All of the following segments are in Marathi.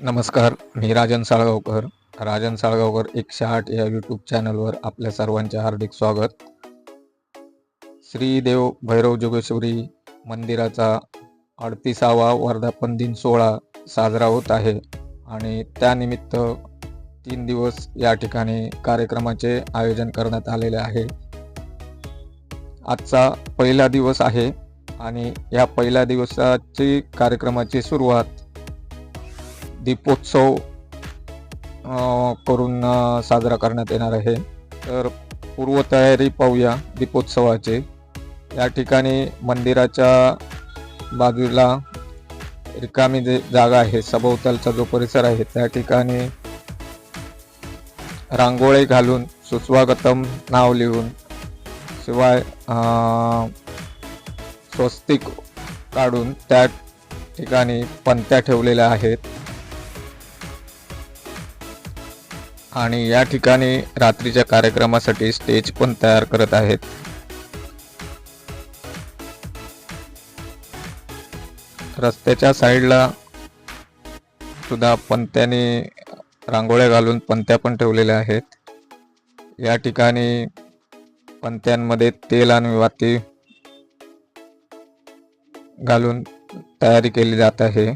नमस्कार मी राजन साळगावकर. राजन साळगावकर एकशे आठ या यूट्यूब चॅनलवर आपल्या सर्वांचे हार्दिक स्वागत. श्रीदेव भैरव जोगेश्वरी मंदिराचा अडतीसावा वर्धापन दिन सोहळा साजरा होत आहे आणि त्यानिमित्त तीन दिवस या ठिकाणी कार्यक्रमाचे आयोजन करण्यात आलेले आहे. आजचा पहिला दिवस आहे आणि या पहिल्या दिवसाची कार्यक्रमाची सुरुवात दीपोत्सव करून साजरा करण्यात येणार आहे. तर पूर्वतयारी पाहूया दीपोत्सवाची. या ठिकाणी मंदिराच्या बाजूला रिकामी जे जागा आहे सभोवतालचा जो परिसर आहे त्या ठिकाणी रांगोळी घालून सुस्वागतम नाव लिहून शिवाय स्वस्तिक काढून त्या ठिकाणी पंत्या ठेवलेल्या आहेत. आणि या ठिकाणी रात्रीच्या कार्यक्रमासाठी स्टेज पण तयार करत आहेत. रस्त्याच्या साईडला सुद्धा पंत्याने रांगोळ्या घालून पंत्या पण ठेवलेल्या आहेत. या ठिकाणी पंत्यांमध्ये तेल आणि वाती घालून तयारी केली जात आहे.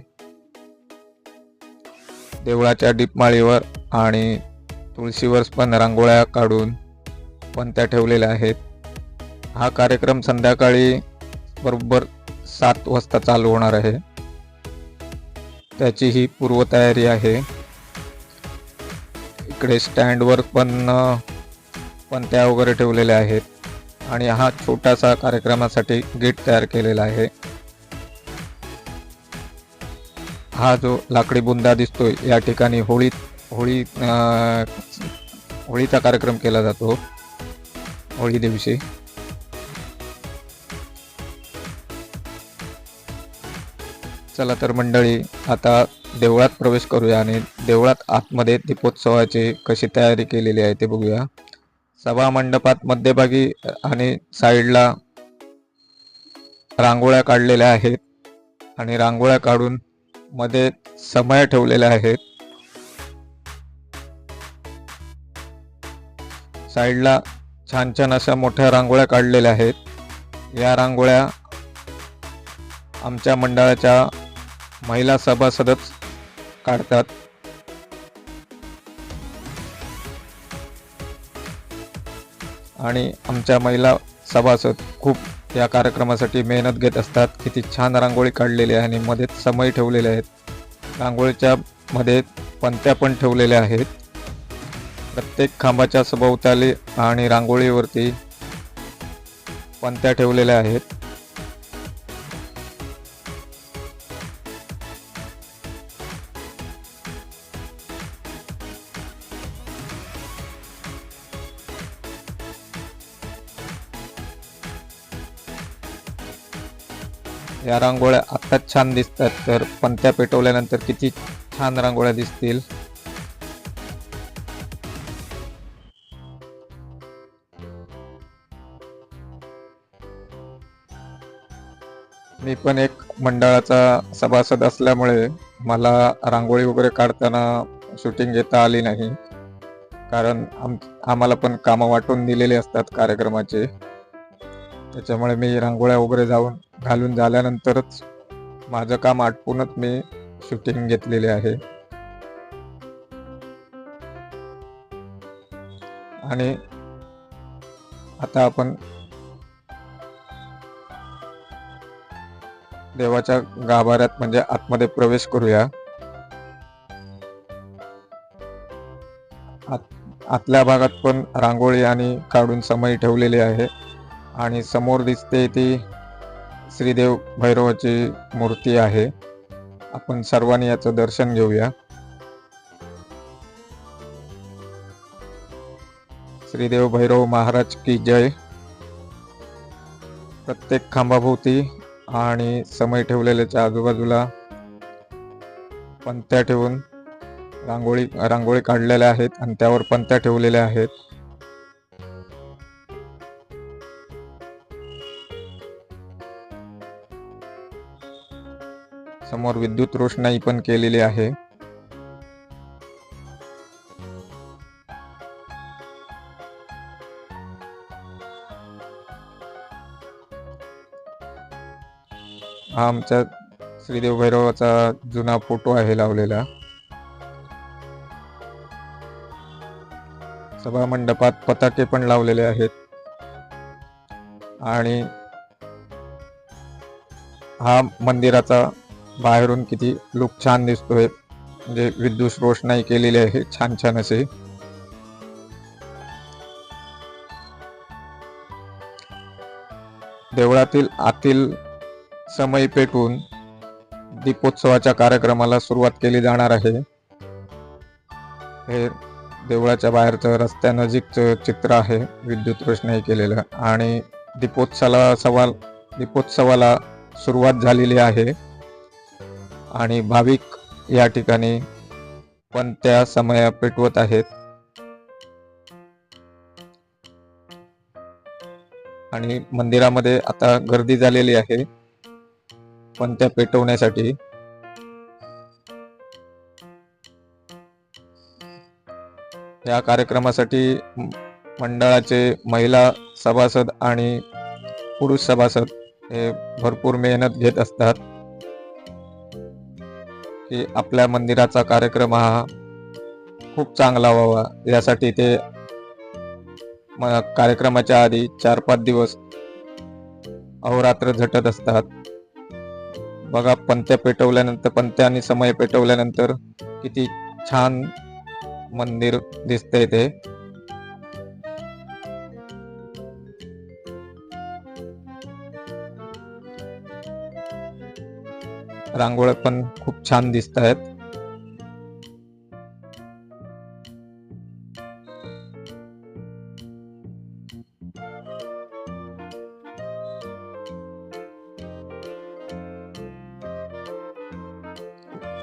देवळाच्या डीपमाळीवर आणि तुळशीवर पण रांगोळ्या काढून पंत्या ठेवलेल्या आहेत. हा कार्यक्रम संध्याकाळी बरोबर सात वाजता चालू होणार आहे. त्याची ही पूर्वतयारी आहे. इकडे स्टँडवर पण पण पंत्या वगैरे ठेवलेल्या आहेत. आणि हा छोटासा कार्यक्रमासाठी गेट तयार केलेला आहे. हा जो लाकडी बुंदा दिसतोय या ठिकाणी होळीत होळी होळीचा कार्यक्रम केला जातो. होळी दिवशी. चला तर मंडळी आता देवळात प्रवेश करूया आणि देवळात आतमध्ये दीपोत्सवाची कशी तयारी केलेली आहे ते बघूया. सभा मंडपात मध्यभागी आणि साईडला रांगोळ्या काढलेल्या आहेत आणि रांगोळ्या काढून मध्ये समय ठेवलेल्या आहेत साईडला छान छान अशा मोठ्या रांगोळ्या काढलेल्या आहेत. या रांगोळ्या आमच्या मंडळाच्या महिला सभासदच काढतात. आणि आमच्या महिला सभासद खूप या कार्यक्रमासाठी मेहनत घेत असतात. किती छान रांगोळी काढलेली आहे आणि मध्ये समय ठेवलेले आहेत. रांगोळीच्या मध्ये पंत्या पण ठेवलेल्या आहेत. प्रत्येक खांबाच्या सभोवताली आणि रांगोळीवरती पंत्या ठेवलेल्या आहेत. या रांगोळ्या आत्ताच छान दिसतात तर पंत्या पेटवल्यानंतर किती छान रांगोळ्या दिसतील. मी पण एक मंडळाचा सभासद असल्यामुळे मला रांगोळी वगैरे काढताना शूटिंग घेता आली नाही. कारण आम आम्हाला पण कामं वाटून दिलेले असतात कार्यक्रमाचे. त्याच्यामुळे मी रांगोळ्या वगैरे जाऊन घालून झाल्यानंतरच माझं काम आटपूनच मी शूटिंग घेतलेले आहे. आणि आता आपण देवाच्या गाभाऱ्यात म्हणजे आतमध्ये प्रवेश करूया. आत आतल्या भागात पण रांगोळी आणि काढून समय ठेवलेली आहे. आणि समोर दिसते ती श्रीदेव भैरवाची मूर्ती आहे. आपण सर्वांनी याचं दर्शन घेऊया. श्रीदेव भैरव महाराज की जय. प्रत्येक खांबाभोवती आणि समय ठेवलेल्याच्या आजूबाजूला पंत्या ठेवून रांगोळी रांगोळी काढलेल्या आहेत आणि त्यावर पंत्या ठेवलेल्या आहेत. समोर विद्युत रोषणाई पण केलेली आहे. हा आमच्या श्रीदेव भैरवाचा जुना फोटो आहे लावलेला. सभा मंडपात पताके पण लावलेले आहेत. आणि हा मंदिराचा बाहेरून किती लुक छान दिसतोय. म्हणजे विद्युत रोषणाई केलेली आहे छान छान असे. देवळातील आतील समय पेटून दीपोत्सवाच्या कार्यक्रमाला सुरुवात केली जाणार आहे. हे देवळाच्या बाहेरचं रस्त्यानजीकचं चित्र आहे विद्युत रोषणाई केलेलं. आणि दीपोत्सवाला सवाल दीपोत्सवाला सुरुवात झालेली आहे. आणि भाविक या ठिकाणी पण त्या समया पेटवत आहेत. आणि मंदिरामध्ये आता गर्दी झालेली आहे. पण त्या पेटवण्यासाठी. या कार्यक्रमासाठी मंडळाचे महिला सभासद आणि पुरुष सभासद हे भरपूर मेहनत घेत असतात. की आपल्या मंदिराचा कार्यक्रम हा खूप चांगला व्हावा. यासाठी ते कार्यक्रमाच्या आधी चार पाच दिवस अहोरात्र झटत असतात. बघा पंत्या पेटवल्यानंतर पंत्या आणि समय पेटवल्यानंतर किती छान मंदिर दिसतंय ते. रांगोळ्या पण खूप छान दिसत आहेत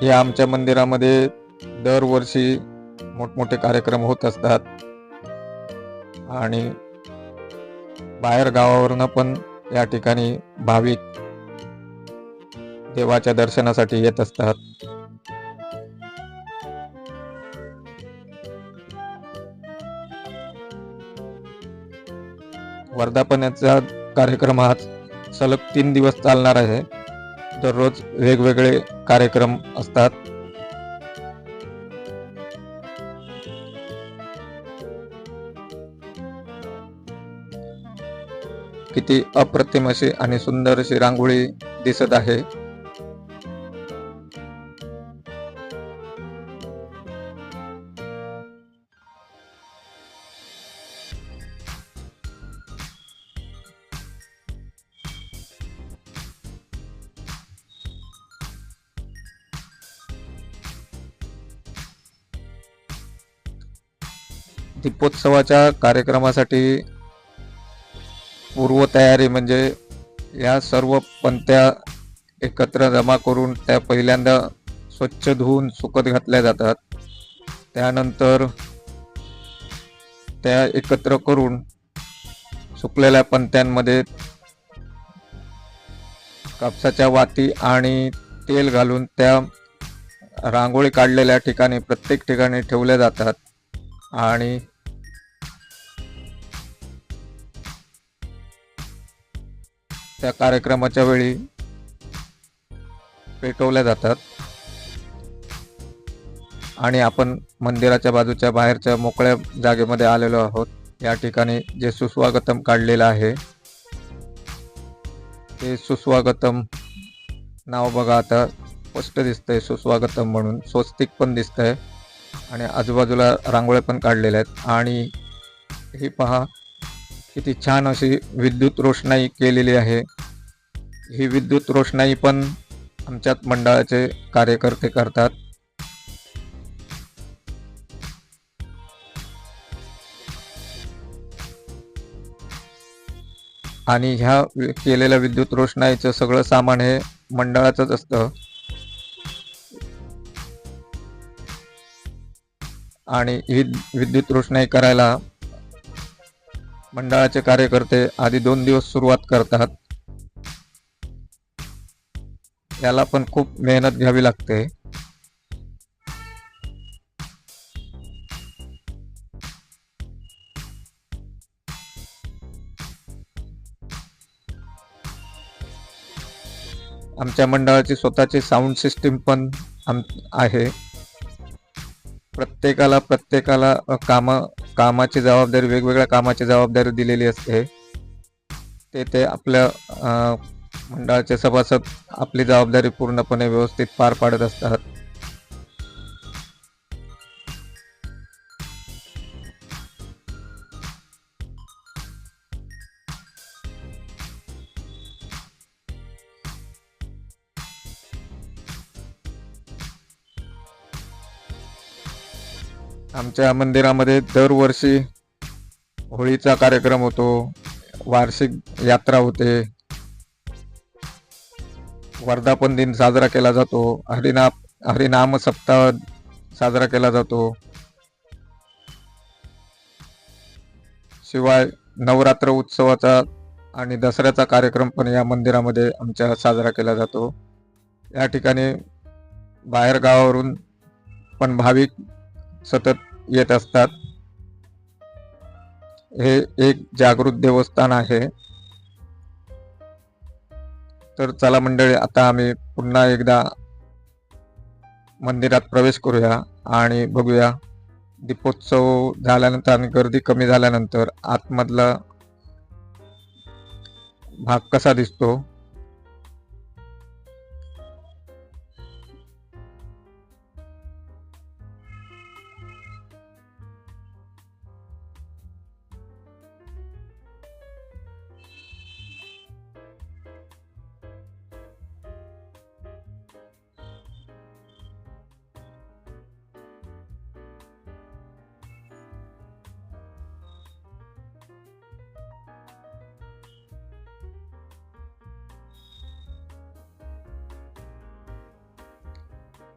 या आमच्या मंदिरामध्ये दरवर्षी मोठमोठे कार्यक्रम होत असतात. आणि बाहेर गावावरनं पण या ठिकाणी भाविक देवाच्या दर्शनासाठी येत असतात. वर्धापनाचा कार्यक्रम हा सलग तीन दिवस चालणार आहे. दररोज वेगवेगळे कार्यक्रम असतात. किती अप्रतिम अशी आणि सुंदर अशी रांगोळी दिसत आहे. दीपोत्सवाच्या कार्यक्रमासाठी पूर्वतयारी म्हणजे या सर्व पंत्या एकत्र जमा करून त्या पहिल्यांदा स्वच्छ धुवून सुकत घातल्या जातात. त्यानंतर त्या एकत्र करून सुकलेल्या पंत्यांमध्ये कापसाच्या वाती आणि तेल घालून त्या रांगोळी काढलेल्या ठिकाणी प्रत्येक ठिकाणी ठेवल्या जातात. आणि त्या कार्यक्रमाच्या वेळी पेटवल्या जातात. आणि आपण मंदिराच्या बाजूच्या बाहेरच्या मोकळ्या जागेमध्ये आलेलो आहोत. या ठिकाणी जे सुस्वागतम काढलेलं आहे ते सुस्वागतम नाव बघा आता. स्पष्ट दिसतंय सुस्वागतम म्हणून. स्वस्तिक पण दिसतंय. आणि आजूबाजूला रांगोळ्या पण काढलेल्या आहेत. आणि ही पहा किती छान अशी विद्युत रोषणाई केलेली आहे. ही विद्युत रोषणाई पण आमच्यात मंडळाचे कार्यकर्ते करतात. आणि ह्या केलेल्या विद्युत रोषणाईचं सगळं सामान हे मंडळाचंच असतं. आणि ही विद्युत रोषणाई करायला मंडळाचे कार्यकर्ते आधी दोन दिवस सुरुवात करतात. याला पण खूप मेहनत घ्यावी लागते. आमच्या मंडळाची स्वतःची साऊंड सिस्टीम पण आम आहे. प्रत्येकाला प्रत्येकाला कामं कामाची जबाबदारी वेगवेगळ्या कामाची जबाबदारी दिलेली असते. ते ते आपल्या मंडळाचे सभासद आपली जबाबदारी पूर्णपणे व्यवस्थित पार पाडत असतात. आमच्या मंदिरामध्ये दरवर्षी होळीचा कार्यक्रम होतो वार्षिक यात्रा होते. वर्धापन दिन साजरा केला जातो हरिनाम हरिनाम सप्ताह साजरा केला जातो. शिवाय नवरात्र उत्सवाचा आणि दसऱ्याचा कार्यक्रम पण या मंदिरामध्ये आमच्या साजरा केला जातो. या ठिकाणी बाहेर गावावरून पण भाविक सतत येत असतात. हे एक जागृत देवस्थान आहे. तर चला मंडळी आता आम्ही पुन्हा एकदा मंदिरात प्रवेश करूया आणि बघूया. दीपोत्सव झाल्यानंतर आणि गर्दी कमी झाल्यानंतर आतमधला भाग कसा दिसतो?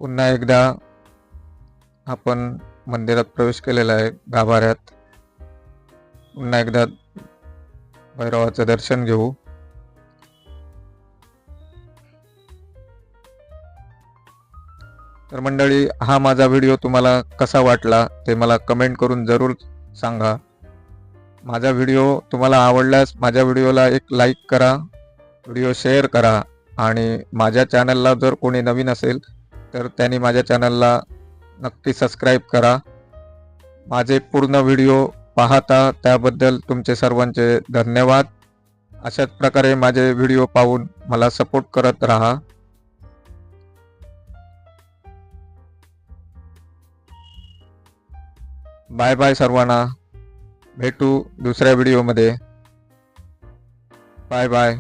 पुन्हा एकदा आपण मंदिरात प्रवेश केलेला आहे गाभाऱ्यात. पुन्हा एकदा भैरवाचं दर्शन घेऊ. तर मंडळी हा माझा व्हिडिओ तुम्हाला कसा वाटला ते मला कमेंट करून जरूर सांगा. माझा व्हिडिओ तुम्हाला आवडल्यास माझ्या व्हिडिओला एक लाईक करा व्हिडिओ शेअर करा आणि माझ्या चॅनलला जर कोणी नवीन असेल तर त्यांनी माझ्या चॅनलला नक्की सबस्क्राईब करा. माझे पूर्ण व्हिडिओ पाहता त्याबद्दल तुमचे सर्वांचे धन्यवाद. अशाच प्रकारे माझे व्हिडिओ पाहून मला सपोर्ट करत राहा. बाय बाय सर्वांना. भेटू दुसऱ्या व्हिडिओमध्ये. Bye bye.